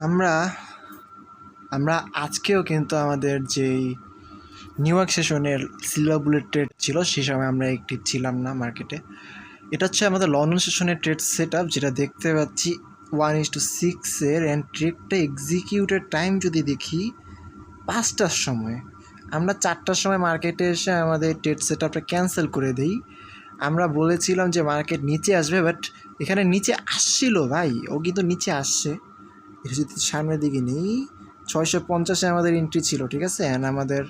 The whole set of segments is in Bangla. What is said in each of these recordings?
আমরা আমরা আজকেও কিন্তু আমাদের যেই নিউ ইয়র্ক সেশনের সিলভার বুলেট ট্রেড ছিল, সেই সময় আমরা একটি ছিলাম না মার্কেটে এটা হচ্ছে আমাদের লন্ডন সেশনের ট্রেড সেট যেটা দেখতে পাচ্ছি ওয়ান ইস টু সিক্সের অ্যান্ড ট্রেডটা এক্সিকিউটের টাইম যদি দেখি, পাঁচটার সময়। আমরা চারটার সময় মার্কেটে এসে আমাদের ট্রেড সেট আপটা ক্যান্সেল করে দিই। আমরা বলেছিলাম যে মার্কেট নিচে আসবে বাট এখানে নিচে আসছিল ভাই, ও কিন্তু নিচে আসছে। এটা যদি সামনের দিকে নেই, ছয়শো পঞ্চাশে আমাদের এন্ট্রি ছিল, ঠিক আছে? অ্যান্ড আমাদের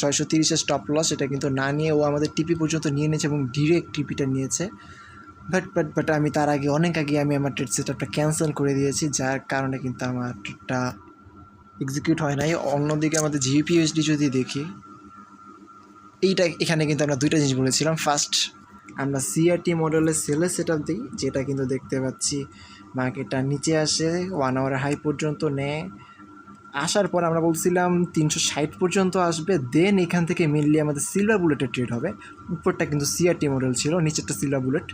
ছয়শো তিরিশের স্টপ লস এটা কিন্তু না নিয়ে ও আমাদের টিপি পর্যন্ত নিয়ে নিয়েছে এবং ডিরেক্ট টিপিটা নিয়েছে। বাট বাট বাট আমি তার আগে, অনেক আগে আমি আমার ট্রেড সেটআপটা ক্যান্সেল করে দিয়েছি, যার কারণে কিন্তু আমার ট্রেডটা এক্সিকিউট হয় নাই। অন্যদিকে আমাদের জিপিএসডি যদি দেখি, এইটা এখানে কিন্তু আমরা দুইটা জিনিস বলেছিলাম। ফার্স্ট আমরা সিআরটি মডেলের সেলের সেট আপ দিই, যেটা কিন্তু দেখতে পাচ্ছি মার্কেটটা নিচে আসে ওয়ান আওয়ার হাই পর্যন্ত নেয়। আসার পর আমরা বলছিলাম তিনশো ষাট পর্যন্ত আসবে দেন এখান থেকে মেনলি আমাদের সিলভার বুলেটের ট্রেড হবে। উপরটা কিন্তু সিআরটি মডেল ছিল, নিচেরটা সিলভার বুলেট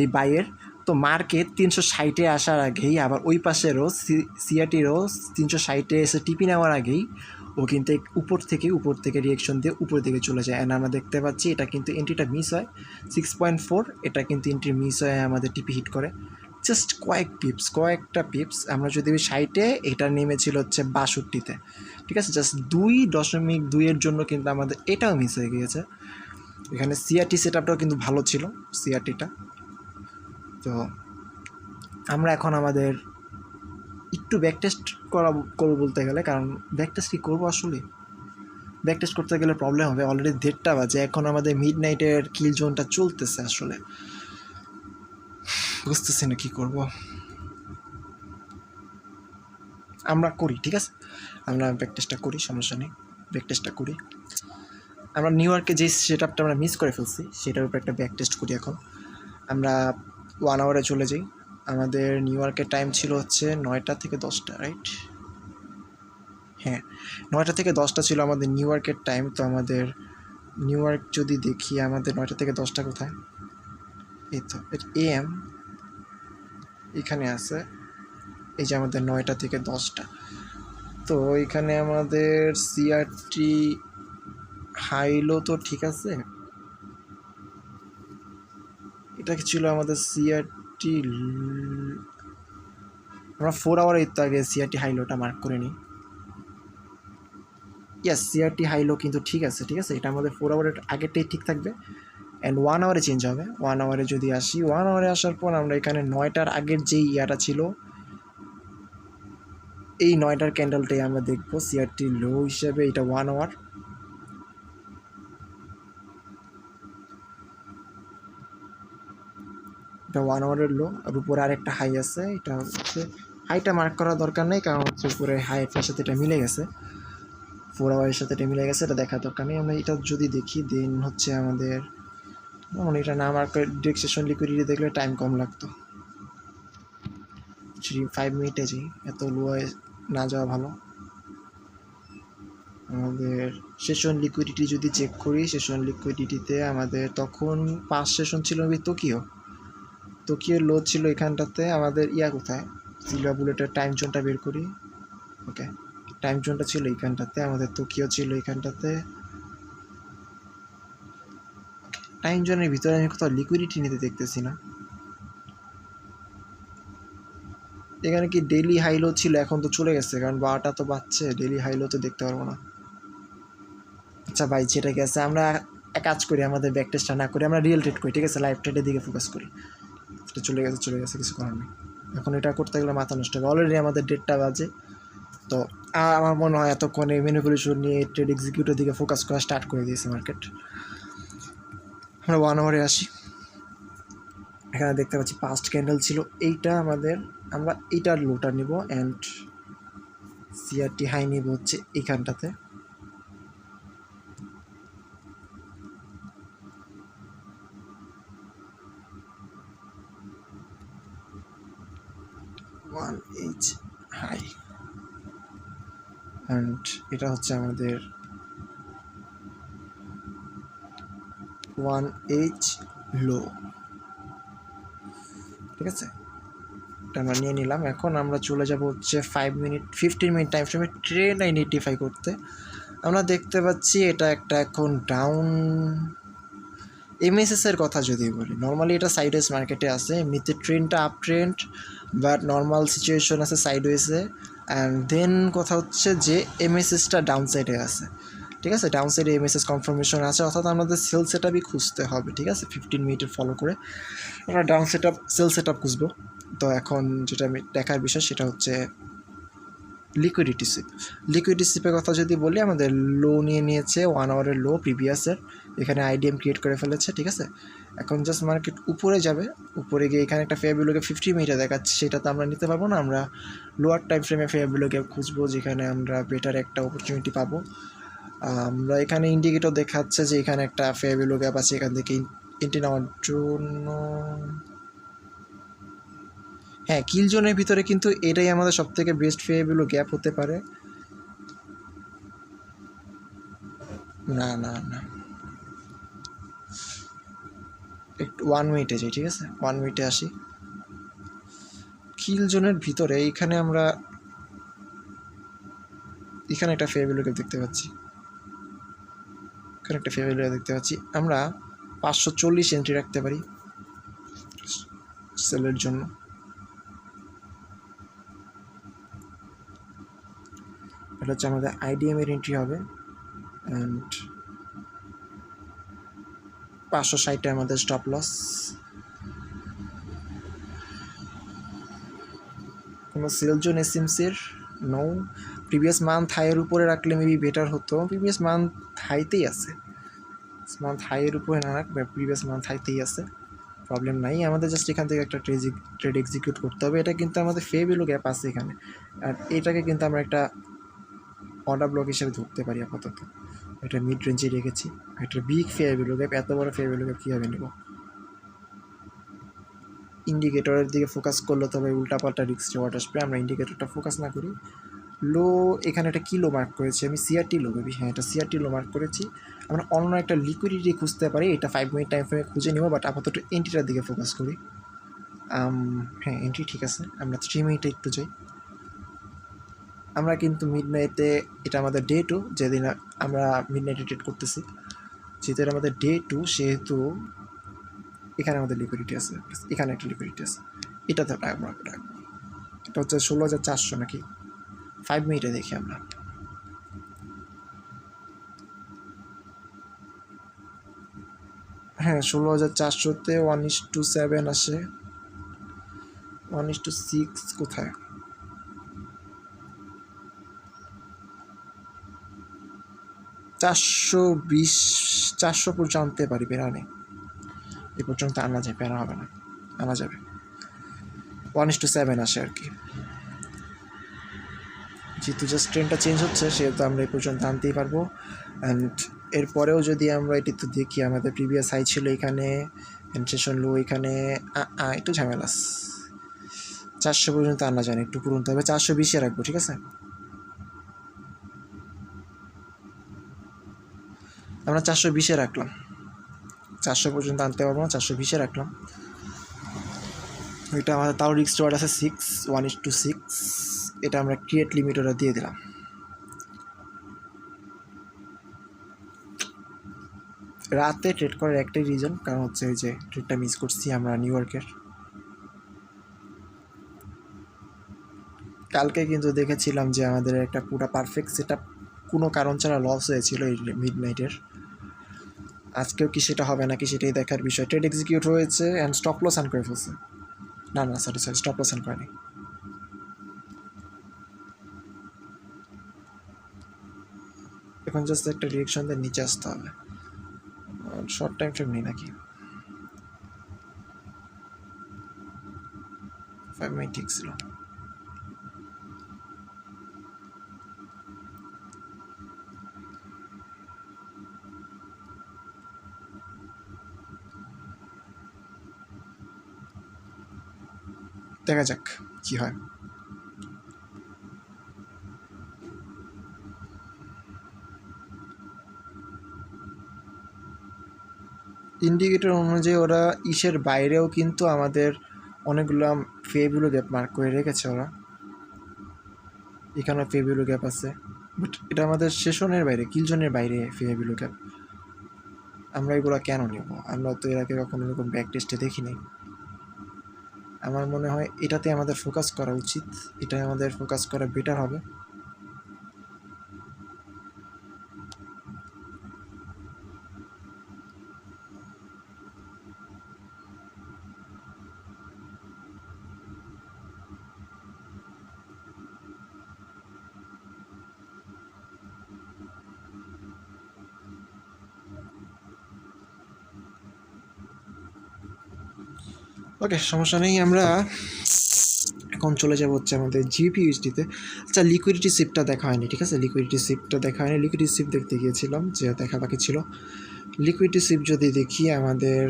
এই বাইয়ের তো মার্কেট তিনশো ষাটে আসার আগেই, আবার ওই পাশেরও সি সিআরটিরও তিনশো ষাটে এসে টিপি নেওয়ার আগেই ও কিন্তু উপর থেকে উপর থেকে রিয়েকশন দিয়ে উপর দিকে চলে যায়। অ্যান্ড আমরা দেখতে পাচ্ছি এটা কিন্তু এন্ট্রিটা মিস হয়। সিক্স পয়েন্ট ফোর এটা কিন্তু এন্ট্রি মিস হয় আমাদের টিপি হিট করে। জাস্ট কয়েক পিপস কয়েকটা পিপস আমরা যদি সাইটে এটা নেমেছিল হচ্ছে বাষট্টিতে। ঠিক আছে? জাস্ট দুই দশমিক দুইয়ের জন্য কিন্তু আমাদের এটাও মিস হয়ে গিয়েছে। এখানে সিআরটি সেট আপটাও কিন্তু ভালো ছিল সিআরটিটা তো আমরা এখন আমাদের একটু ব্যাক টেস্ট করা, করব বলতে গেলে, কারণ ব্যাক টেস্ট কি করব আসলে? ব্যাক টেস্ট করতে গেলে প্রবলেম হবে। অলরেডি দেড়টা বাজে। এখন আমাদের মিড নাইটের কিল জোনটা চলতেছে আসলে। বুঝতেছি না কী করব। আমরা করি, ঠিক আছে? আমরা ব্যাক টেস্টটা করি, সমস্যা নেই। ব্যাক টেস্টটা করি। আমরা নিউ ইয়র্কে যে সেট আপটা আমরা মিস করে ফেলছি, সেটার উপর একটা ব্যাক টেস্ট করি এখন। আমরা ওয়ান আওয়ারে চলে যাই। আমাদের নিউ ইয়র্কের টাইম ছিল হচ্ছে নয়টা থেকে দশটা রাইট হ্যাঁ নয়টা থেকে দশটা ছিল আমাদের নিউ ইয়র্কের টাইম তো আমাদের নিউ ইয়র্ক যদি দেখি, আমাদের নয়টা থেকে দশটা কোথায়? এই তো এম এখানে আছে, এই যে আমাদের নয়টা থেকে দশটা। তো এখানে আমাদের সিআরটি হাইলো তো ঠিক আছে। এটা ছিল আমাদের সিআরটি আমরা ফোর আওয়ার তো আগে সিআরটি হাইলোটা মার্ক করে নিই। ইয়াস সিআরটি হাইলো কিন্তু ঠিক আছে ঠিক আছে? এটা আমাদের ফোর আওয়ারের আগেরটাই ঠিক থাকবে। অ্যান্ড ওয়ান আওয়ারে চেঞ্জ হবে। ওয়ান আওয়ারে যদি আসি ওয়ান আওয়ারে আসার পর আমরা এখানে নয়টার আগের যেই ইয়াটা ছিল, এই নয়টার ক্যান্ডেলটাই আমরা দেখব সিআরটি লো হিসেবে এটা ওয়ান আওয়ার এটা ওয়ান আওয়ারের লো আর উপরে আরেকটা হাই আছে। এটা হচ্ছে হাইটা মার্ক করার দরকার নেই, কারণ হচ্ছে উপরে হাই হাইটার সাথে এটা মিলে গেছে। ফোর সাথে এটা মিলে গেছে, এটা দেখার দরকার নেই। আমরা এটা যদি দেখি দেন হচ্ছে আমাদের, যেমন এটা না আমার ডিরেকশন লিকুইডিটি দেখলে টাইম কম লাগতো। থ্রি ফাইভ মিনিটে যাই, এত লোয়ে না যাওয়া ভালো। আমাদের সেশন লিকুইডিটি যদি চেক করি সেশন লিকুইডিটিতে আমাদের তখন পাঁচ সেশন ছিল তোকিও তোকিওর লো ছিল এখানটাতে, আমাদের ইয়া কোথায়? সিলভার বুলেটের টাইম জোনটা বের করি। ওকে টাইম জোনটা ছিল এইখানটাতে, আমাদের তোকিও ছিল এখানটাতে টাইম জোনের ভিতরে আমি কোথাও লিকুইডিটি নিতে দেখতেছি না। এখানে কি ডেলি হাইলো ছিল? এখন তো চলে গেছে, কারণ বারোটা তো বাচ্চে ডেলি হাইলো তো দেখতে পারব না। আচ্ছা ভাই, যেটা গেছে, আমরা এক কাজ করি, আমাদের ব্যাক টেস্টটা না করি আমরা রিয়েল ট্রেড করি, ঠিক আছে? লাইভ ট্রেডের দিকে ফোকাস করি। এটা চলে গেছে চলে গেছে, কিছু করার নেই। এখন এটা করতে গেলে মাথা নষ্ট হবে। অলরেডি আমাদের ডেটটা বাজে। তো আমার মনে হয় এতক্ষণে ম্যানিপুলেশন নিয়ে ট্রেড এক্সিকিউটিভ দিকে ফোকাস করা স্টার্ট করে দিয়েছে মার্কেট আমরা ওয়ান আওয়ারে আসি। এখানে দেখতে পাচ্ছি পাস্ট ক্যান্ডেল ছিল। এইটা আমাদের আমরা এইটার লোটা নিব অ্যান্ড সিআরটি হাই নিব হচ্ছে এইখানটাতে। ওয়ান এইচ হাই অ্যান্ড এটা হচ্ছে আমাদের ওয়ান এইচ লো ঠিক আছে? এটা আমরা নিয়ে নিলাম। এখন আমরা চলে যাব হচ্ছে five minute fifteen minute time ফ্রেমে ট্রেন আইডেন্টিফাই করতে। আমরা দেখতে পাচ্ছি এটা একটা এখন ডাউন এমএসএস এর কথা যদি বলি। নর্মালি এটা সাইডওয়েজ মার্কেটে আছে। এমনিতে ট্রেনটা up trend but normal situation আছে সাইডওয়েজে অ্যান্ড দেন কথা হচ্ছে যে এমএসএসটা ডাউন সাইডে আছে। ঠিক আছে? ডাউন সাইডে এমএসএস কনফার্মেশন আছে, অর্থাৎ আমাদের সেল সেট আপই খুঁজতে হবে, ঠিক আছে? ফিফটিন মিনিটের ফলো করে। আমরা down set up sell set up খুঁজবো। তো এখন যেটা আমি দেখার বিষয়, সেটা হচ্ছে লিকুইডিটি সিপ লিকুইডিটি সিপের কথা যদি বলি, আমাদের লো নিয়ে নিয়েছে ওয়ান আওয়ারের লো প্রিভিয়াসের এখানে আইডিএম ক্রিয়েট করে ফেলেছে, ঠিক আছে? এখন জাস্ট মার্কেট উপরে যাবে, উপরে গিয়ে এখানে একটা ফেয়ারবিলোকে ফিফটি মিনিটে দেখাচ্ছে সেটা তো আমরা নিতে পারব না, আমরা লোয়ার টাইম ফ্রেমে ফেয়ারবিলোকে খুঁজবো, যেখানে আমরা বেটার একটা অপরচুনিটি পাবো। আমরা এখানে ইন্ডিকেটর দেখাচ্ছে যে এখানে একটা ফেয়ারবিলো গ্যাপ আছে, এখান থেকে এন্ট্রি নেওয়ার জন্য। হ্যাঁ কিল জোনের ভিতরে কিন্তু এটাই আমাদের সব থেকে বেস্ট ফেয়ারবিলো গ্যাপ হতে পারে। না না না। একটু ওয়ান মিনিটে যাই, ঠিক আছে? ওয়ান মিনিটে আসি। কিল জোনের ভিতরে এইখানে আমরা এখানে একটা গ্যাপ দেখতে পাচ্ছি। এখানে একটা ফেয়ারবিলো দেখতে পাচ্ছি। আমরা পাঁচশো চল্লিশ এন্ট্রি রাখতে পারি সেলের জন্য। এটা হচ্ছে আমাদের আইডিএম এর এন্ট্রি হবে। অ্যান্ড পাঁচশো ষাটটা আমাদের স্টপ লস কোনো সেল জোন এসএমসির? নো প্রিভিয়াস মান্থ হাইয়ের উপরে রাখলে মেবি বেটার হতো। প্রিভিয়াস মান্থ হাইতেই আছে। মান্থ হাইয়ের উপরে না রাখ প্রিভিয়াস মান্থ হাইতেই আছে। প্রবলেম নাই। আমাদের জাস্ট এখান থেকে একটা ট্রেড ট্রেড এক্সিকিউট করতে হবে। এটা কিন্তু আমাদের ফেবিলো গ্যাপ আছে এখানে। আর এটাকে কিন্তু আমরা একটা অর্ডার ব্লক হিসেবে ধরতে পারি আপাতত। এটা মিড রেঞ্জে রেখেছি। একটা বিগ ফেয়ারবিলো গ্যাপ এত বড় ফেয়ারবিলো গ্যাপ কীভাবে নেব? ইন্ডিকেটরের দিকে ফোকাস করলে তবে উল্টাপাল্টা রিক্স রেওয়ার্ড আসবে আমরা ইন্ডিকেটরটা ফোকাস না করি। লো এখানে একটা কিলো মার্ক করেছি আমি সিআরটি লো বেবি হ্যাঁ এটা সিআরটি লো মার্ক করেছি। আমরা অন্য একটা লিকুইডিটি খুঁজতে পারি, এটা ফাইভ মিনিট টাইম ফ্রেমে খুঁজে নেব বাট আপাতত এন্ট্রিটার দিকে ফোকাস করি। হ্যাঁ এন্ট্রি ঠিক আছে, আমরা থ্রি মিনিটে একটু যাই। আমরা কিন্তু মিড নাইটে এটা আমাদের ডে টু যেদিন আমরা মিড নাইটে ট্রেড করতেছি। যেহেতু এটা আমাদের ডে টু সেহেতু এখানে আমাদের লিকুইডিটি আছে। এখানে একটা লিকুইডিটি আছে। এটাতে রাখব রাখব। এটা হচ্ছে ষোলো হাজার চারশো নাকি? ফাইভ মিনিটে দেখি আমরা। হ্যাঁ ষোলো হাজার চারশোতে ওয়ান ইস টু সেভেন আসে। ওয়ান ইস টু সিক্স কোথায়? চারশো বিশ, চারশো পর্যন্ত আনতে পারি পেরা নেই এ পর্যন্ত আনা যায় পেরা হবে না, আনা যাবে। ওয়ান ইস টু সেভেন আসে আর কি। যেহেতু জাস্ট ট্রেনটা চেঞ্জ হচ্ছে, সেহেতু আমরা এই পর্যন্ত আনতেই পারব। অ্যান্ড এরপরেও যদি আমরা এটি তো দেখি, আমাদের প্রিভিয়াস হাই ছিল এখানে সেশন লো এখানে একটু ঝামেলাস চারশো পর্যন্ত আনা যায় একটু পুরন্ত হবে চারশো বিশে রাখব, ঠিক আছে? আমরা চারশো বিশে রাখলাম। চারশো পর্যন্ত আনতে পারব না, চারশো বিশে রাখলাম। এটা আমাদের তাও রিক্স ওয়ার্ড আছে six one is to six এটা আমরা ক্রিয়েট লিমিট ওটা দিয়ে দিলাম। রাতে ট্রেড করার একটাই রিজন কারণ হচ্ছে ওই যে ট্রেডটা মিস করছি আমরা নিউ ইয়র্কের কালকে কিন্তু দেখেছিলাম যে আমাদের একটা পুরো পারফেক্ট সেট কোনো কারণ ছাড়া লস হয়েছিল এই মিড নাইটের আজকেও কি সেটা হবে নাকি সেটাই দেখার বিষয়। ট্রেড এক্সিকিউট হয়েছে অ্যান্ড স্টপ লস অ্যান্ড করে ফেলছে না না sorry sorry stop loss and করেনি এখন জাস্ট একটা রিয়েকশন দিয়ে নিচে আসতে হবে। শর্ট টাইম ফ্রেম নেই নাকি? ফাইভ মিনিট ঠিক ছিল। দেখা যাক কি হয়। ইন্ডিকেটর অনুযায়ী ওরা ইসের বাইরেও কিন্তু আমাদের অনেকগুলো ফেবিলো গ্যাপ মার্ক করে রেখেছে ওরা। এখানেও ফেবিলো গ্যাপ আছে। বাট এটা আমাদের সেশনের বাইরে, কিলজনের বাইরে ফেবিলো গ্যাপ আমরা এগুলো কেন নেব? আমরা তো এর আগে কখনো এরকম ব্যাক টেস্টে দেখিনি। আমার মনে হয় এটাতে আমাদের ফোকাস করা উচিত এটাই আমাদের ফোকাস করা বেটার হবে। ওকে সমস্যা নেই, আমরা এখন চলে যাব হচ্ছে আমাদের জিপিইউএসডিতে আচ্ছা লিকুইডিটি সিপটা দেখা হয়নি, ঠিক আছে? লিকুইডিটি সিপটা দেখা হয়নি। লিকুইডিটি সিপ দেখতে গিয়েছিলাম, যে দেখা বাকি ছিল। লিকুইডিটি সিপ যদি দেখি, আমাদের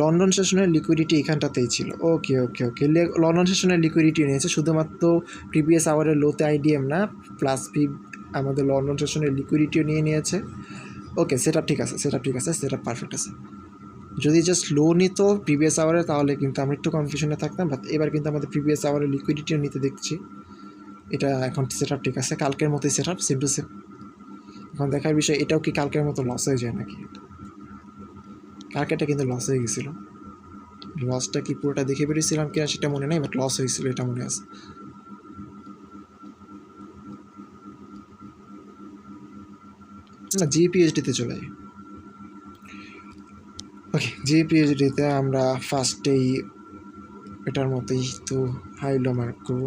লন্ডন সেশনের লিকুইডিটি এখানটাতেই ছিল। ওকে ওকে ওকে লন্ডন সেশনের লিকুইডিটি নিয়েছে, শুধুমাত্র প্রিভিয়াস আওয়ারের লোতে আইডিএম না প্লাস পি আমাদের লন্ডন সেশনের লিকুইডিটিও নিয়ে নিয়েছে। ওকে সেটা ঠিক আছে সেটা ঠিক আছে সেটা পারফেক্ট আছে। যদি জাস্ট লো নিত প্রিভিয়াস আওয়ারে তাহলে কিন্তু আমরা একটু কনফিউশনে থাকতাম বাট এবার কিন্তু আমাদের প্রিভিয়াস আওয়ারে লিকুইডিটিও নিতে দেখছি। এটা এখন সেট ঠিক আছে, কালকের মতোই set up same to same এখন দেখার বিষয়, এটাও কি কালকের মতো লস হয়ে যায় নাকি? কালকেটা কিন্তু লস হয়ে গেছিল। লসটা কি পুরোটা দেখে বেরিয়েছিলাম কিনা সেটা মনে নেই বাট লস হয়েছিল, এটা মনে আছে। না জিপিএইচডিতে চলে যাই ওকে জিপিএইচডিতে আমরা ফার্স্টেই এটার মতোই তো হাইলো মার্ক করব।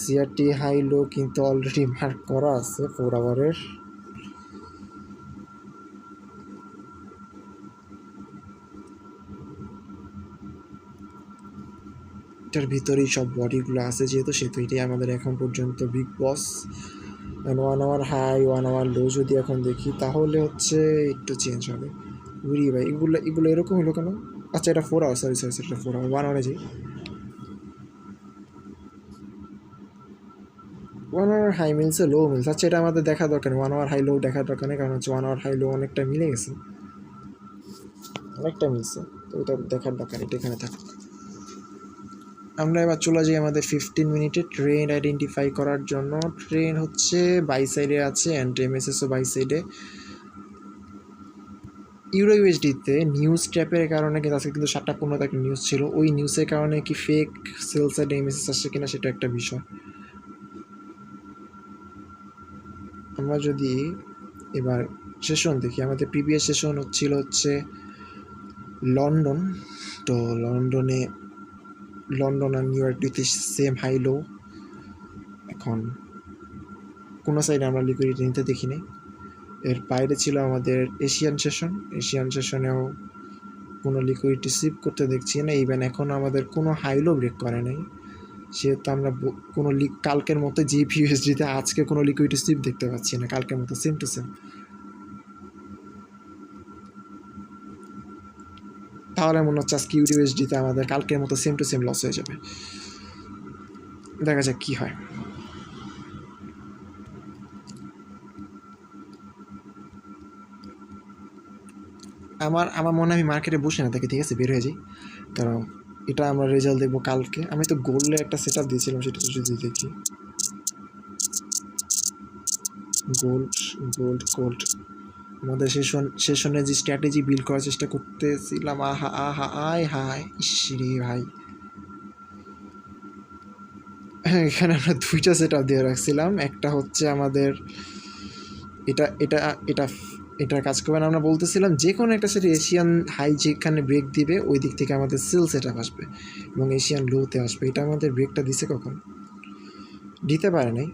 সিআরটি হাইলো কিন্তু অলরেডি মার্ক করা আছে ফোর আওয়ারের এটার ভিতরেই সব বডিগুলো আছে যেহেতু সেহেতু এটাই আমাদের এখন পর্যন্ত big boss one hour high one hour low যদি এখন দেখি, তাহলে হচ্ছে একটু চেঞ্জ হবে। উড়ি ভাই? এগুলো এগুলো এরকম হলো কেন? আচ্ছা এটা ফোর আওয়ার সরি সরি এটা ফোর আওয়ার ওয়ান আওয়ারে যাই ওয়ান আওয়ার হাই মিলছে লো মিলছে আচ্ছা এটা আমাদের দেখা দরকার ওয়ান আওয়ার হাই লো দেখার দরকার নেই, কারণ হচ্ছে ওয়ান আওয়ার হাই লো অনেকটা মিলে গেছে। অনেকটা মিলছে, তো এটা দেখার দরকার এটা এখানে থাকুক আমরা এবার চলে যাই আমাদের ফিফটিন মিনিটে ট্রেন আইডেন্টিফাই করার জন্য। ট্রেন হচ্ছে বাই সাইডে আছে অ্যান্ড এমএসএসও বাই সাইডে ইউরো ইউএসডিতে নিউজ ট্যাপের কারণে কিন্তু আজকে কিন্তু সাতটা পনেরোতে একটা নিউজ ছিল। ওই নিউজের কারণে কি ফেক সেলস অ্যান্ড এমএসএস আসছে কিনা সেটা একটা বিষয়। আমরা যদি এবার সেশন দেখি, আমাদের প্রিভিয়াস সেশন হচ্ছিল হচ্ছে লন্ডন তো লন্ডনে লন্ডন আর নিউ ইয়র্ক দুইতে সেম হাই লো এখন কোনো সাইডে আমরা লিকুইডিটি নিতে দেখিনি। এর বাইরে ছিল আমাদের এশিয়ান সেশন এশিয়ান সেশনেও কোনো লিকুইডিটি সিপ করতে দেখছি না। ইভেন এখন আমাদের কোনো হাইলো ব্রেক করে নাই। সেহেতু আমরা কোনো লিক কালকের মতো জিপিএসডিতে আজকে কোনো লিকুইডিটি সিপ দেখতে পাচ্ছি না। কালকের মতো সেম টু সেম তাহলে মনে হচ্ছে আজকে ইউডিএসডিতে আমাদের কালকের মতো সেম টু সেম লস হয়ে যাবে। দেখা যাক কি হয়। আমার আমার মনে আমি মার্কেটে বসে না থাকি ঠিক আছে, বের হয়ে যাই। কারণ এটা আমরা রেজাল্ট দেখব কালকে। আমি তো গোল্ডে একটা সেট আপ দিয়েছিলাম, সেটা তো যদি দেখি। গোল্ড গোল্ড গোল্ড আমাদের সেশন সেশনে যে স্ট্র্যাটেজি বিল্ড করার চেষ্টা করতেছিলাম, আহা আহা, আয়, হায় ইসরে ভাই। হ্যাঁ এখানে আমরা দুইটা সেট আপ দিয়ে রাখছিলাম। একটা হচ্ছে আমাদের, এটা এটা এটা, এটার কাজ করবে না আমরা বলতেছিলাম যে কোনো একটা সেট এশিয়ান হাই যেখানে ব্রেক দিবে, ওই দিক থেকে আমাদের সেল সেট আপ আসবে এবং এশিয়ান লোতে আসবে। এটা আমাদের ব্রেকটা দিছে কখন? দিতে পারে নাই।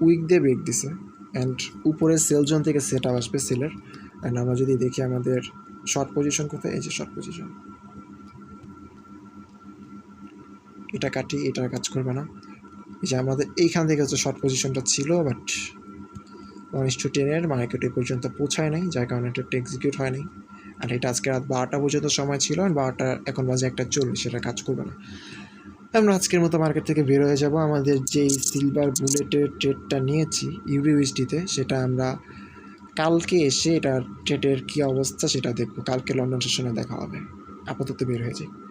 উইক দিয়ে ব্রেক দিছে। অ্যান্ড উপরের সেল জোন থেকে সেট আপ আসবে সেলের অ্যান্ড আমরা যদি দেখি আমাদের শর্ট পজিশন কোথায়? এই যে শর্ট পজিশন এটা কাটি এটার কাজ করবে না। এই যে আমাদের এইখান থেকে হচ্ছে শর্ট পজিশনটা ছিল বাট ওয়ান ইস টেনের মার্কেটে পর্যন্ত পৌঁছায় নাই, যার কারণে এটা এক্সিকিউট হয়নি। আর এটা আজকে রাত বারোটা পর্যন্ত সময় ছিল বারোটা, এখন বাজে একটা চল্লিশ সেটা কাজ করবে না। আমরা আজকের মতো মার্কেট থেকে বের হয়ে যাব। আমাদের যেই সিলভার বুলেটের ট্রেডটা নিয়েছি ইউরিউএসডিতে সেটা আমরা কালকে এসে এটার ট্রেডের কী অবস্থা সেটা দেখব। কালকে লন্ডন সেশনে দেখা হবে। আপাতত বের হয়ে যাই।